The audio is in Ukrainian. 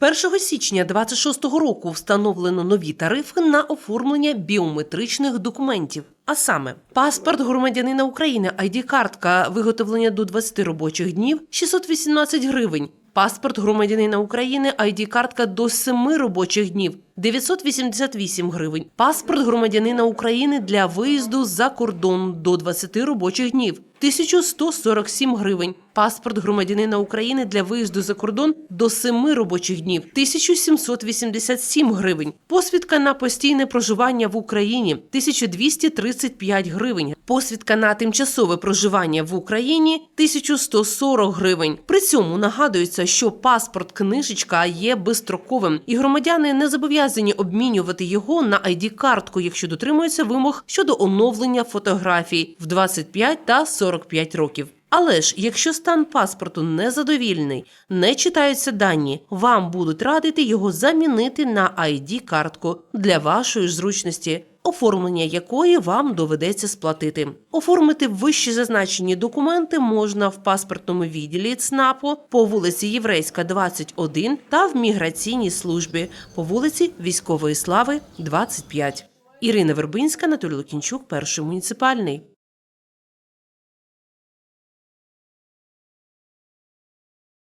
З 1 січня 2026 року встановлено нові тарифи на оформлення біометричних документів. А саме паспорт громадянина України, ID-картка, виготовлення до 20 робочих днів 618 гривень. Паспорт громадянина України, ID-картка до 7 робочих днів 988 гривень. Паспорт громадянина України для виїзду за кордон до 20 робочих днів 1147 гривень. Паспорт громадянина України для виїзду за кордон до 7 робочих днів 1787 гривень. Посвідка на постійне проживання в Україні 1235 гривень. Посвідка на тимчасове проживання в Україні 1140 гривень. При цьому нагадується, що паспорт книжечка є безстроковим, і громадяни не зобов'язані обмінювати його на ID-картку, якщо дотримуються вимог щодо оновлення фотографій в 25 та 45 років. Але ж, якщо стан паспорту незадовільний, не читаються дані, вам будуть радити його замінити на ID-картку для вашої зручності, оформлення якої вам доведеться сплатити. Оформити вище зазначені документи можна в паспортному відділі ЦНАПу по вулиці Єврейська, 21 та в міграційній службі по вулиці Військової Слави, 25. Ірина Вербинська, Анатолій Лукінчук, перший муніципальний.